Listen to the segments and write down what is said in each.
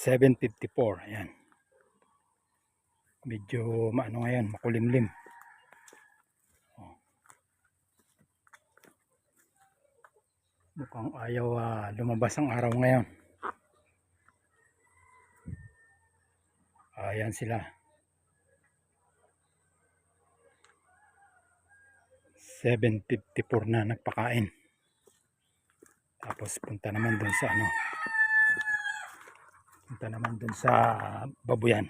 7.54. Ayan. Medyo maano ngayon, makulimlim. Oh. Mukhang ayaw ah, lumabas ang araw ngayon. Ayan sila. 7.54 na nagpakain. Tapos punta naman dun sa ano. Punta naman dun sa babuyan.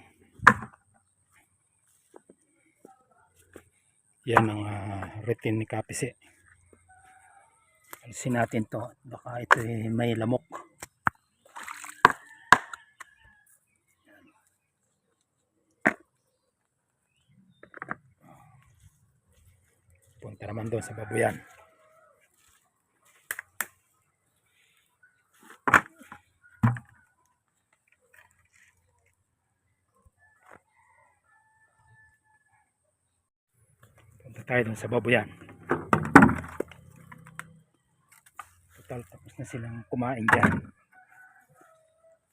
Yan ang ah, routine ni Kapise. Alisin natin to. Baka ito may lamok. Punta naman doon sa babuyan. Tayo doon sa babuyan. Total, tapos na silang kumain dyan.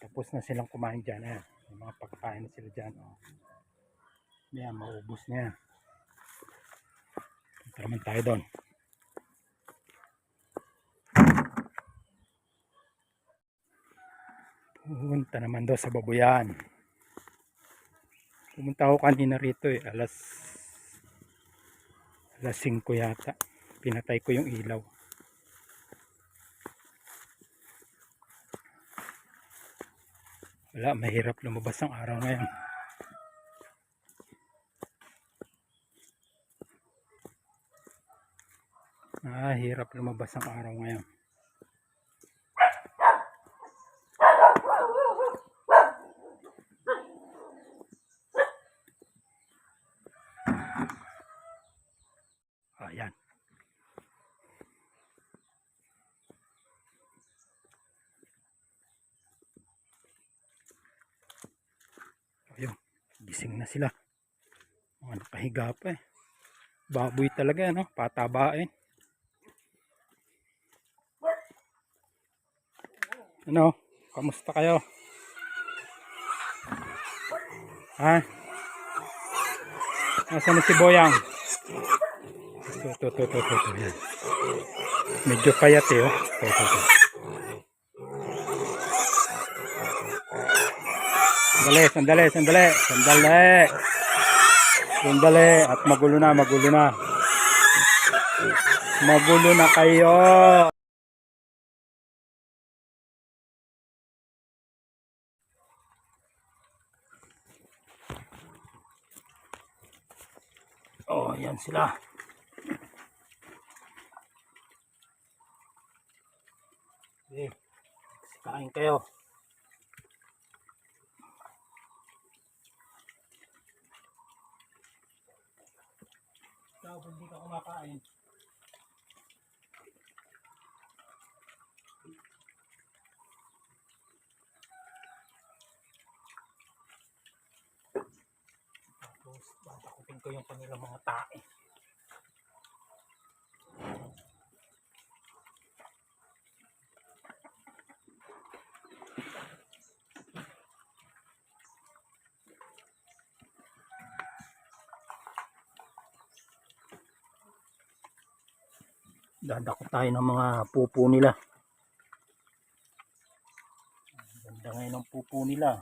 Tapos na silang kumain dyan. Ayan, may mga pagkain sila dyan. Oh. Ayan, maubos na yan. Punta naman tayo doon. Pumunta naman doon sa babuyan. Pumunta ako kanina rito eh. Alas alas 5 yata. Pinatay ko yung ilaw. Wala, mahirap lumabas ang araw ngayon. Ah, hirap lumabas ang araw ngayon. Ayan. Ayun, gising na sila. Mga nakahiga pa eh. Baboy talaga, no? Patabain. Ano? Kamusta kayo? Ha? Nasaan na si Boyang? Ito, ito, ito, ito. Medyo payat eh, oh. Ito, ito, ito. Sandali, sandali, sandali, sandali. Sandali, at magulo na, magulo na. Magulo na kayo. Oh, yan sila. Okay. Kain kayo. Ikaw, kung hindi ka kumakain. Dadako tayo ng mga pupo nila. Ang Ganda ngayon ng pupo nila.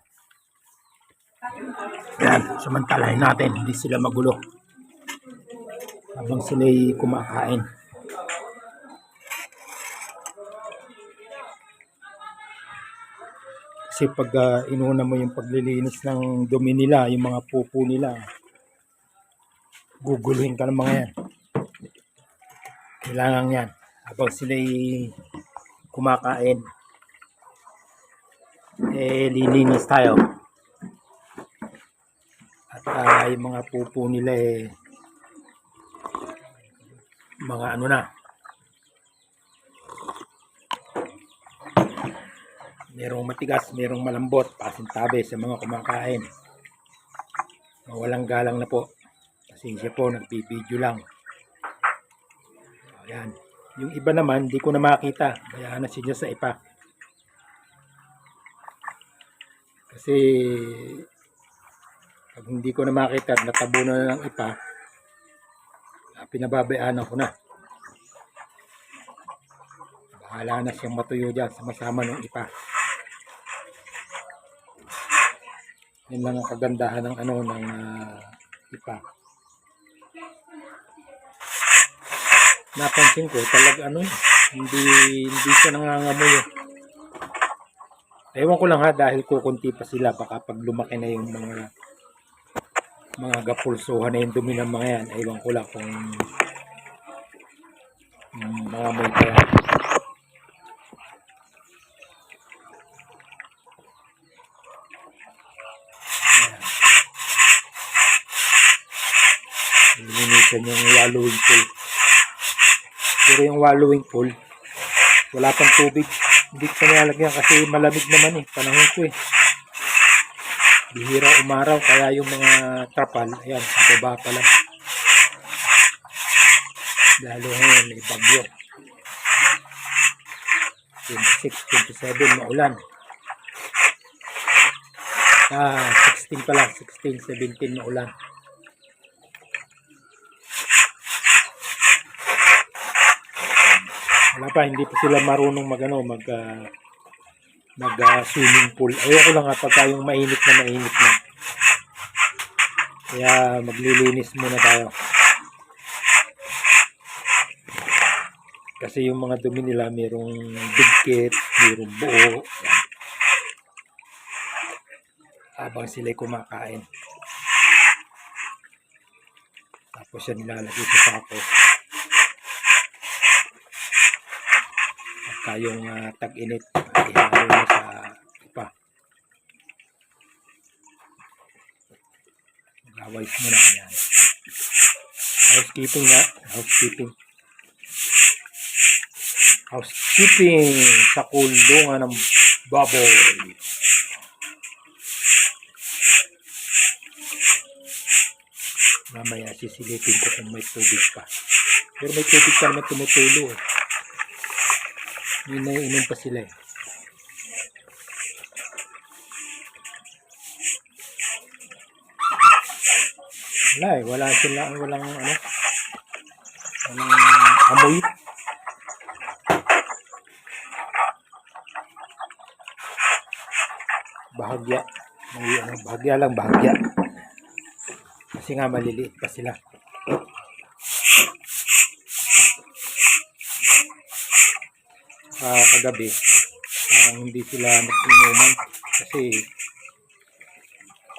Yan, samantalahin natin, hindi sila magulo. Habang sila'y kumakain. Kasi pag ah, inuna mo yung paglilinis ng dumi nila, yung mga pupo nila, guguluhin ka ng mga yan. Kailangan yan. Habang sila'y kumakain, eh, lilinis tayo. At ah, yung mga pupo nila eh, mga ano na, merong matigas, merong malambot, pasintabi sa mga kumakain. Walang galang na po. Pasensya po, nagbibideo lang. Ayan. Yung iba naman, di ko na makita. Bayaan na siya sa ipa. Kasi pag hindi ko na makita at natabunan na ng ipa, pinababayaan ako na. Bahala na siyang matuyo dyan sama-sama ng ipa. Yan lang ang kagandahan ng ano ng ah, ipa. Napansin ko talag ano eh, hindi hindi siya nangangamoy eh. Ewan ko lang ha dahil kukunti pa sila baka pag lumaki na yung mga mga gapulsuhan na yung dumi ng mga yan. Ewan ko lang kung mga may kaya. Linisan yung wallowing. Pero yung wallowing pool, wala pang tubig. Hindi ko nilalagyan kasi malamig naman eh. Panahon ko eh. Bihira umaraw kaya yung mga trapal, ayan, baba pa lang. Lalo ngayon, may bagyo. 26, 27, maulan. Ah, 16 pa lang, 16, 17 maulan. Pa, hindi pa sila marunong mag, ano, mag, ah, mag ah, swimming pool. Ayoko lang nga pagka yung mainit na mainit na. Kaya maglilinis muna tayo. Kasi yung mga dumi nila, mayroong bigkit, mayroong buo. Habang sila'y kumakain. Tapos yan nilalagay sa sako. Yung ah, tag-init, ihalo na sa ipa. Mag-awais mo na yan. Housekeeping nga. Housekeeping. Housekeeping sa kulungan ng baboy. Mamaya sisilipin ko kung may tubig pa. Pero may tubig pa naman tumutulo eh. Yun na inom pa sila eh. Wala eh. Wala sila. Walang ano. Walang amoy. Bahagya. May ano, bahagya lang bahagya. Kasi nga maliliit pa sila. Ah, kagabi, parang hindi sila nag-inuman kasi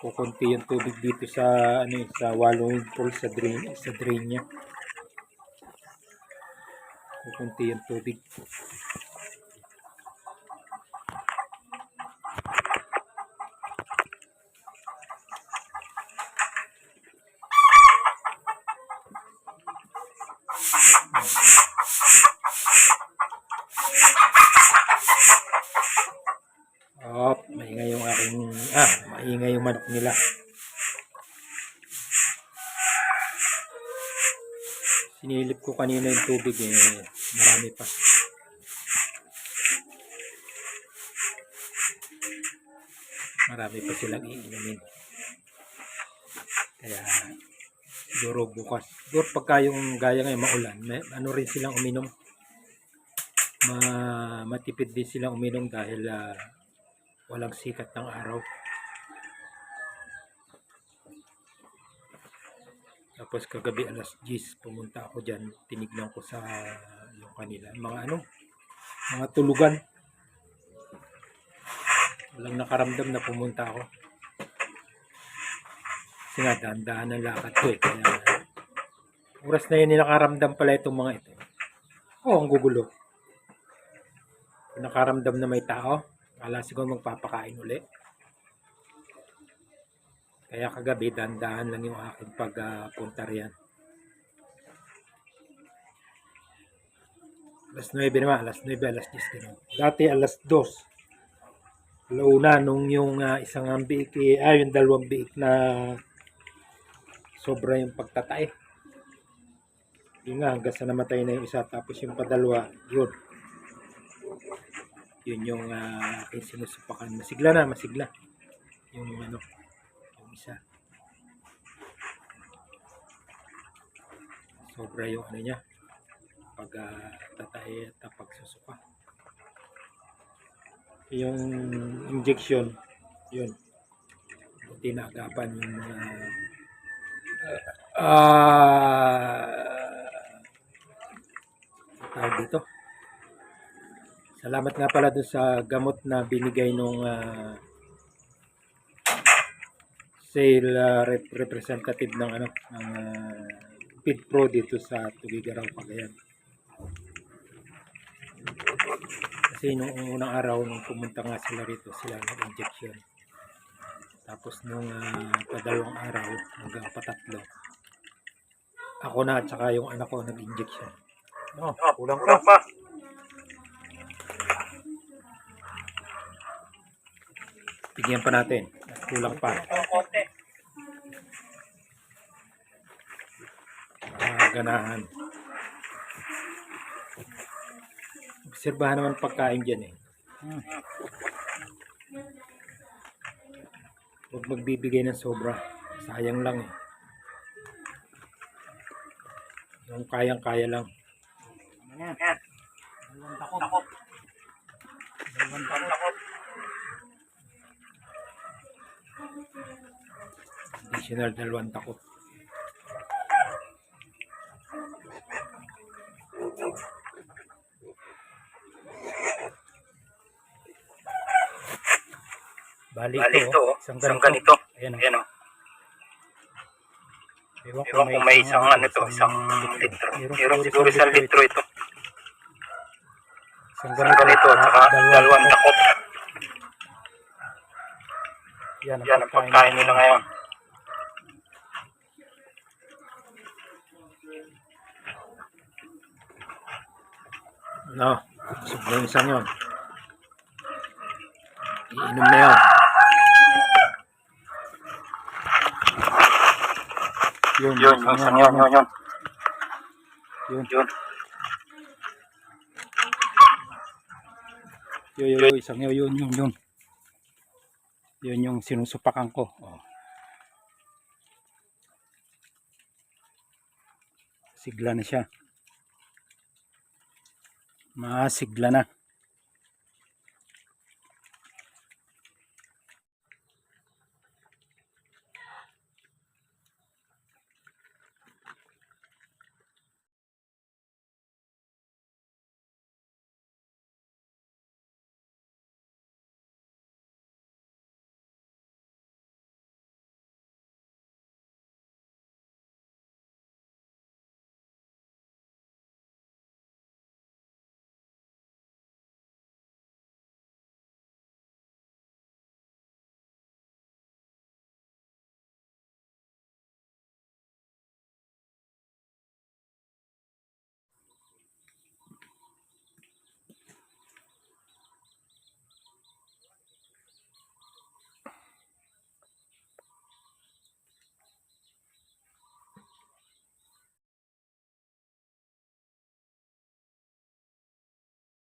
kukunti yung tubig dito sa ano sa wallowing pool sa drain sa drain niya. Kukunti yung tubig. Oh, maingay yung aking ah, maingay yung manok nila. Sinilip ko kanina yung tubig eh, marami pa. Marami pa silang iinumin. Kaya siguro bukas. Siguro pagka yung gaya ngayon maulan, may, ano rin silang uminom. Ma, matipid din silang uminom dahil ah, walang sikat ng araw. Tapos kagabi alas 10 pumunta ako dyan, tinignan ko sa yung kanila, mga ano, mga tulugan. Walang nakaramdam na pumunta ako. Kasi nga, dahan-dahan ang lakad ko eh. Kaya, oras na yun, nakaramdam pala itong mga ito. Oo, ang gugulo. Nakaramdam na may tao, Kala siguro magpapakain uli. Kaya kagabi, dandahan lang yung aking pagpunta riyan. Alas 9 naman, alas 9, alas 10 ganun. Dati alas 2. Launa nung yung ah, isang ang biik, eh, ah, yung dalawang biik na sobra yung pagtatae. Yun nga, hanggang sa namatay na yung isa. Tapos yung padalwa, yun. Yun yung uh, aking sinusupakan. Masigla na, masigla. yung ano, yung isa. Sobra yung ano niya. Pag uh, tatay at pagsusuka. Yung injection, yun. Tinagapan yung mga ah tawag dito. Salamat nga pala doon sa gamot na binigay nung ah, sale ah, rep- representative ng ano ng uh, Pid Pro dito sa Tugigaraw Cagayan. Kasi nung unang araw nung pumunta nga sila rito sila nag-injection. Tapos nung ah, padalawang araw hanggang patatlo ako na at saka yung anak ko nag-injection. No, kulang pa. pa. Bigyan pa natin. Kulang pa. Ah, ganahan. Obserbahan naman pagkain dyan eh. Hmm. Huwag magbibigay ng sobra. Sayang lang eh. Yung kayang-kaya lang. Yan. Yan. Dalawang takot. Takot. Dalawang takot. Additional dalawang takot. Bali, Bali ito, oh. oh. isang Isang ganito. ganito. Ayan, oh. Ayan o. Ewan kung may isang ano to, isang litro. Meron siguro isang litro ito. Isang Isang ganito, at saka dalawang takot. Yan ang pagkain nila ngayon. No, yung isang yun. Iinom na yun. Yun, Yun, yung isang yun, yun, yun. Yun, Yun. yun, yun, yun, isang yun, yun, yun, yun. Yun yung sinusupakan ko. Oh. Sigla na siya. Masigla na.